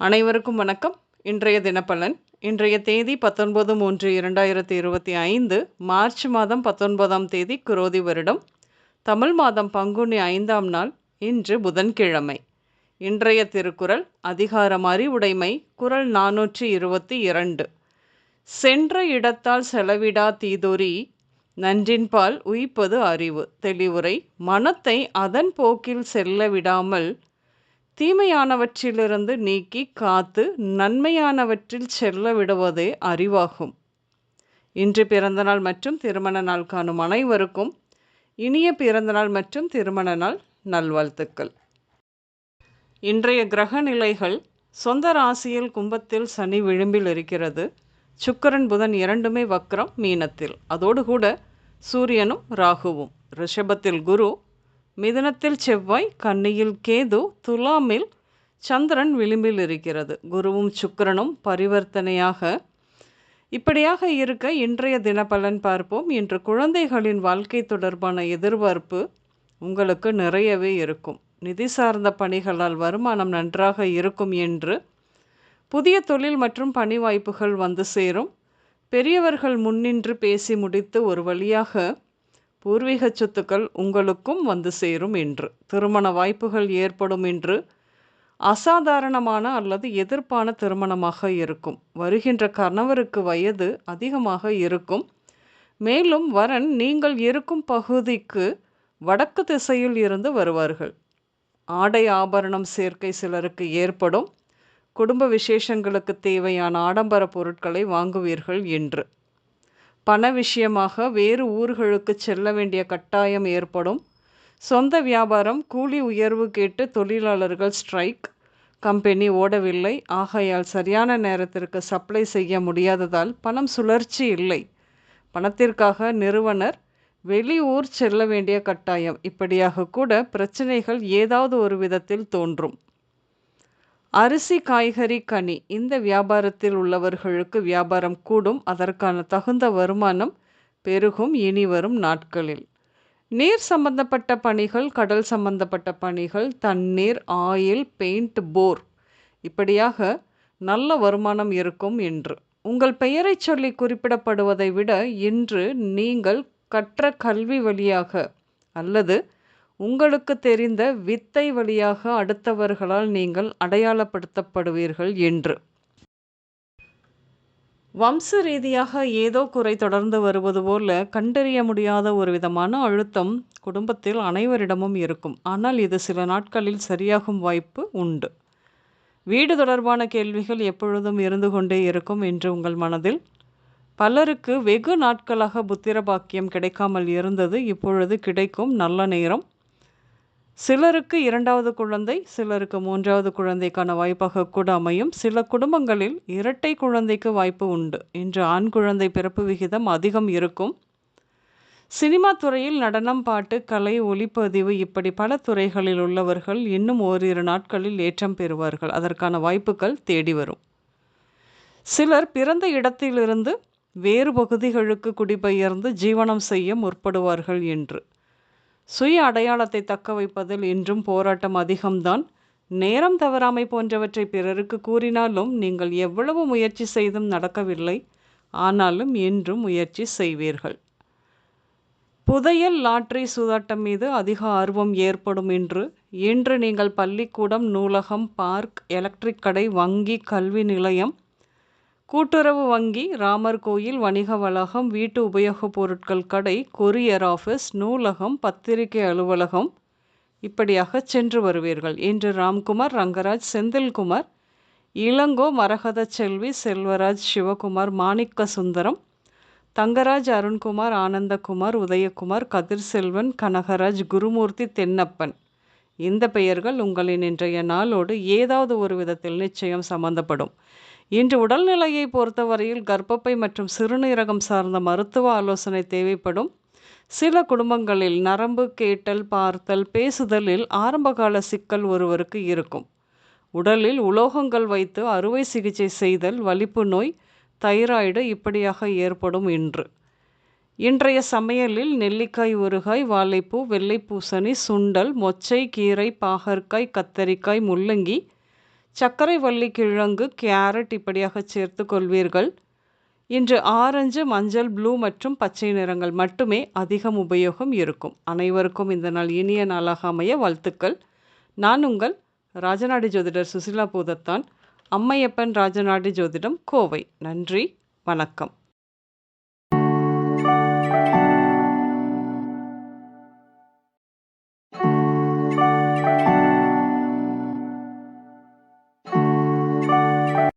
அனைவருக்கும் வணக்கம். இன்றைய தினப்பலன். இன்றைய தேதி பத்தொன்பது மூன்று இரண்டாயிரத்தி இருபத்தி ஐந்து மார்ச் மாதம் பத்தொன்பதாம் தேதி குரோதி வருடம். தமிழ் மாதம் பங்குனி ஐந்தாம் நாள் இன்று புதன்கிழமை. இன்றைய திருக்குறள் அதிகாரம் அறிவுடைமை குரல் நானூற்றி இருபத்தி இரண்டு. சென்ற இடத்தால் செலவிடா தீதொறி நன்றின்பால் உயிப்பது அறிவு. தெளிவுரை மனத்தை அதன் போக்கில் செல்ல விடாமல் தீமையானவற்றிலிருந்து நீக்கி காத்து நன்மையானவற்றில் செல்ல விடுவதே அறிவாகும். இன்று பிறந்தநாள் மற்றும் திருமண நாள் காணும் அனைவருக்கும் இனிய பிறந்தநாள் மற்றும் திருமண நாள் நல்வாழ்த்துக்கள். இன்றைய கிரக நிலைகள் சொந்த ராசியில் கும்பத்தில் சனி விளிம்பில் இருக்கிறது. சுக்கரன் புதன் இரண்டுமே வக்ரம் மீனத்தில். அதோடு கூட சூரியனும் ராகுவும். ரிஷபத்தில் குரு மிதுனத்தில் செவ்வாய் கன்னியில் கேது துலாமில் சந்திரன் விளிம்பில் இருக்கிறது. குருவும் சுக்கிரனும் பரிவர்த்தனையாக இப்படியாக இருக்க இன்றைய தினப்பலன் பார்ப்போம். இன்று குழந்தைகளின் வாழ்க்கை தொடர்பான எதிர்பார்ப்பு உங்களுக்கு நிறையவே இருக்கும். நிதி சார்ந்த பணிகளால் வருமானம் நன்றாக இருக்கும் என்று புதிய தொழில் மற்றும் பணி வாய்ப்புகள் வந்து சேரும். பெரியவர்கள் முன்னின்று பேசி முடித்து ஒரு வழியாக பூர்வீக சொத்துக்கள் உங்களுக்கும் வந்து சேரும் என்று. திருமண வாய்ப்புகள் ஏற்படும் என்று அசாதாரணமான அல்லது எதிர்ப்பான திருமணமாக இருக்கும். வருகின்ற கணவருக்கு வயது அதிகமாக இருக்கும். மேலும் வரன் நீங்கள் இருக்கும் பகுதிக்கு வடக்கு திசையில் இருந்து வருவார்கள். ஆடை ஆபரணம் சேர்க்கை சிலருக்கு ஏற்படும். குடும்ப விசேஷங்களுக்கு தேவையான ஆடம்பர பொருட்களை வாங்குவீர்கள் என்று. பண விஷயமாக வேறு ஊர்களுக்கு செல்ல வேண்டிய கட்டாயம் ஏற்படும். சொந்த வியாபாரம் கூலி உயர்வு கேட்டு தொழிலாளர்கள் ஸ்ட்ரைக். கம்பெனி ஓடவில்லை. ஆகையால் சரியான நேரத்திற்கு சப்ளை செய்ய முடியாததால் பணம் சுழற்சி இல்லை. பணத்திற்காக நிறுவனர் வெளியூர் செல்ல வேண்டிய கட்டாயம். இப்படியாக கூட பிரச்சனைகள் ஏதாவது ஒரு விதத்தில் தோன்றும். அரிசி காய்கறி கனி. இந்த வியாபாரத்தில் உள்ளவர்களுக்கு வியாபாரம் கூடும். அதற்கான தகுந்த வருமானம் பெருகும். இனி வரும் நாட்களில். நீர் சம்பந்தப்பட்ட பணிகள் கடல் சம்பந்தப்பட்ட பணிகள் தண்ணீர் ஆயில் பெயிண்ட் போர். இப்படியாக நல்ல வருமானம் இருக்கும் என்று. உங்கள் பெயரை சொல்லி குறிப்பிடப்படுவதை விட இன்று நீங்கள் கற்ற கல்வி வழியாக அல்லது உங்களுக்கு தெரிந்த வித்தை வழியாக அடுத்தவர்களால் நீங்கள் அடையாளப்படுத்தப்படுவீர்கள் என்று. வம்ச ரீதியாக ஏதோ குறை தொடர்ந்து வருவது போல கண்டறிய முடியாத ஒரு விதமான அழுத்தம் குடும்பத்தில் அனைவரிடமும் இருக்கும். ஆனால் இது சில நாட்களில் சரியாகும் வாய்ப்பு உண்டு. வீடு தொடர்பான கேள்விகள் எப்பொழுதும் இருந்து கொண்டே இருக்கும் என்று உங்கள் மனதில். பலருக்கு வெகு நாட்களாக புத்திர பாக்கியம் கிடைக்காமல் இருந்தது இப்பொழுது கிடைக்கும் நல்ல நேரம். சிலருக்கு இரண்டாவது குழந்தை சிலருக்கு மூன்றாவது குழந்தைக்கான வாய்ப்பாக கூட அமையும். சில குடும்பங்களில் இரட்டை குழந்தைக்கு வாய்ப்பு உண்டு. இன்று ஆண் குழந்தை பிறப்பு விகிதம் அதிகம் இருக்கும். சினிமா துறையில் நடனம் பாட்டு கலை ஒளிப்பதிவு இப்படி பல துறைகளில் உள்ளவர்கள் இன்னும் ஓரிரு நாட்களில் ஏற்றம் பெறுவார்கள். அதற்கான வாய்ப்புகள் தேடி வரும். சிலர் பிறந்த இடத்திலிருந்து வேறு பகுதிகளுக்கு குடிபெயர்ந்து ஜீவனம் செய்ய முற்படுவார்கள் என்று. சுய அடையாளத்தை தக்க வைப்பதில் இன்றும் போராட்டம் அதிகம்தான். நேரம் தவறாமை போன்றவற்றை பிறருக்கு கூறினாலும் நீங்கள் எவ்வளவு முயற்சி செய்தும் நடக்கவில்லை. ஆனாலும் இன்றும் முயற்சி செய்வீர்கள். புதையல் லாட்ரி சூதாட்டம் மீது அதிக ஆர்வம் ஏற்படும் என்று இன்று நீங்கள் பள்ளிக்கூடம் நூலகம் பார்க் எலக்ட்ரிக் கடை வங்கி கல்வி நிலையம் கூட்டுறவு வங்கி ராமர் கோயில் வணிக வளாகம் வீட்டு உபயோகப் பொருட்கள் கடை கொரியர் ஆஃபீஸ் நூலகம் பத்திரிகை அலுவலகம். இப்படியாக சென்று வருவீர்கள். இன்று ராம்குமார் ரங்கராஜ் செந்தில்குமார் இளங்கோ மரகத செல்வி செல்வராஜ் சிவகுமார் மாணிக்க சுந்தரம் தங்கராஜ் அருண்குமார் ஆனந்தகுமார் உதயகுமார் கதிர் செல்வன் கனகராஜ் குருமூர்த்தி தென்னப்பன். இந்த பெயர்கள் உங்களின் இன்றைய நாளோடு ஏதாவது ஒரு விதத்தில் நிச்சயம் சம்பந்தப்படும். இன்று உடல்நிலையை பொறுத்தவரையில் கர்ப்பப்பை மற்றும் சிறுநீரகம் சார்ந்த மருத்துவ ஆலோசனை தேவைப்படும். சில குடும்பங்களில் நரம்பு கேட்டல் பார்த்தல் பேசுதலில் ஆரம்பகால சிக்கல் ஒருவருக்கு இருக்கும். உடலில் உலோகங்கள் வைத்து அறுவை சிகிச்சை செய்தல் வலிப்பு நோய் தைராய்டு இப்படியாக ஏற்படும் இன்று. இன்றைய சமையலில் நெல்லிக்காய் ஊறுகாய் வாழைப்பூ வெள்ளை பூசணி சுண்டல் மொச்சை கீரை பாகற்காய் கத்தரிக்காய் முள்ளங்கி சர்க்கரை வள்ளி கிழங்கு கேரட் இப்படியாக சேர்த்து கொள்வீர்கள். இன்று ஆரஞ்சு மஞ்சள் ப்ளூ மற்றும் பச்சை நிறங்கள் மட்டுமே அதிகம் உபயோகம் இருக்கும். அனைவருக்கும் இந்த நாள் இனிய நாளாக அமைய வாழ்த்துக்கள். நான் உங்கள் ராஜநாடி ஜோதிடர் சுசிலா பூதத்தான். அம்மையப்பன் ராஜநாடி ஜோதிடம் கோவை. நன்றி வணக்கம்.